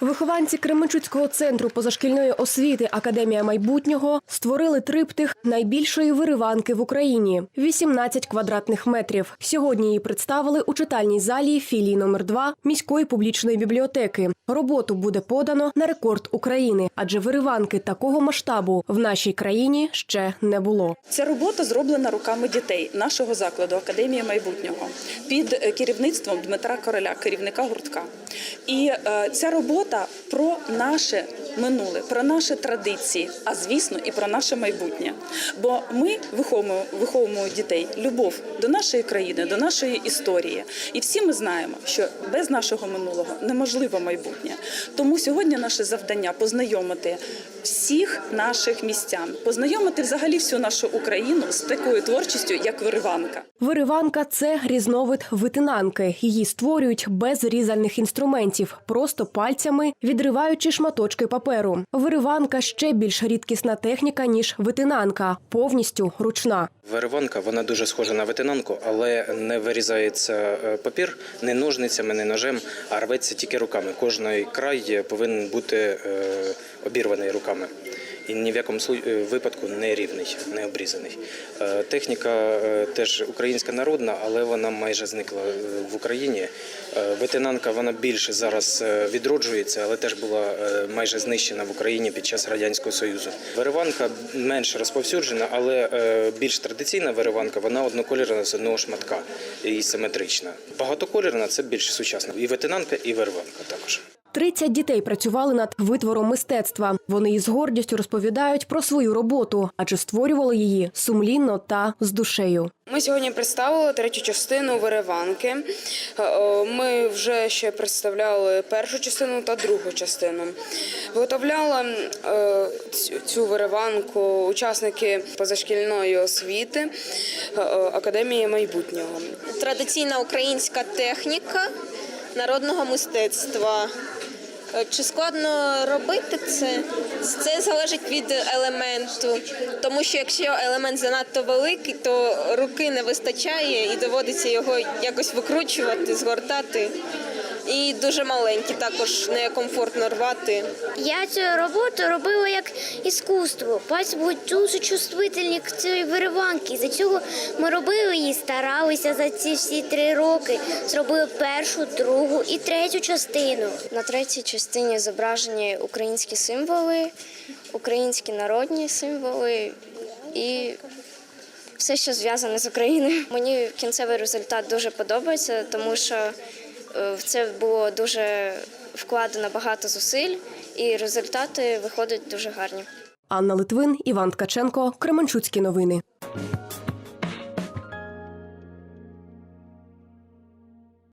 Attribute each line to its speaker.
Speaker 1: Вихованці Кременчуцького центру позашкільної освіти Академія майбутнього створили триптих найбільшої вириванки в Україні 18 квадратних метрів. Сьогодні її представили у читальній залі філії номер 2 міської публічної бібліотеки. Роботу буде подано на рекорд України, адже вириванки такого масштабу в нашій країні ще не було.
Speaker 2: Ця робота зроблена руками дітей нашого закладу Академія майбутнього під е, керівництвом Дмитра Короля, керівника гуртка. І е, ця робота про наше минуле, про наші традиції, а звісно, і про наше майбутнє. Бо ми виховуємо, виховуємо дітей любов до нашої країни, до нашої історії. І всі ми знаємо, що без нашого минулого неможливо майбутнє. Тому сьогодні наше завдання познайомити всіх наших містян, познайомити взагалі всю нашу Україну з такою творчістю, як вириванка.
Speaker 1: Вириванка це різновид витинанки. Її створюють без різальних інструментів, просто пальцями відриваючи шматочки паперу. Вириванка ще більш рідкісна техніка ніж витинанка, повністю ручна.
Speaker 3: Вириванка вона дуже схожа на ветенанку, але не вирізається е, папір не ножницями, не ножем, а рветься тільки руками. Кожний край повинен бути е, обірваний руками. І ні в якому е, випадку не рівний, не обрізаний. Е, Техніка е, теж українська народна, але вона майже зникла в Україні. Ветенанка вона більше зараз відроджується, але теж була майже знищена в Україні під час радянського союзу. Вириванка менш розповсюджена, але більш традиційна вириванка вона однокольорна з одного шматка і симетрична. Багатокольорна це більш сучасна. І ветенанка, і вириванка також.
Speaker 1: 30 дітей працювали над витвором мистецтва. Вони із гордістю розповідають про свою роботу, адже створювали її сумлінно та з душею.
Speaker 4: Ми сьогодні представили третю частину вириванки. Е, Ми вже ще представляли першу частину та другу частину. Виготовляли е, цю- вириванку учасники позашкільної освіти е, Академії майбутнього.
Speaker 5: традиційна українська техніка народного мистецтва. Е, Чи складно робити це? Це залежить від елементу, тому що якщо елемент занадто великий, то руки не вистачає і доводиться його якось викручувати, згортати. І дуже маленькі, також некомфортно рвати.
Speaker 6: Я цю роботу робила як іскусство. Пальці були дуже чувствительні к цієї вириванки. За цього ми робили її, старалися за ці всі три роки. Зробили першу, другу і третю частину.
Speaker 7: На третій частині зображені українські символи, українські народні символи і все, що зв'язане з Україною. Мені кінцевий результат дуже подобається, тому що в це було дуже вкладено багато зусиль, і результати виходять дуже гарні.
Speaker 1: Анна Литвин, Іван Ткаченко, Кременчуцькі новини.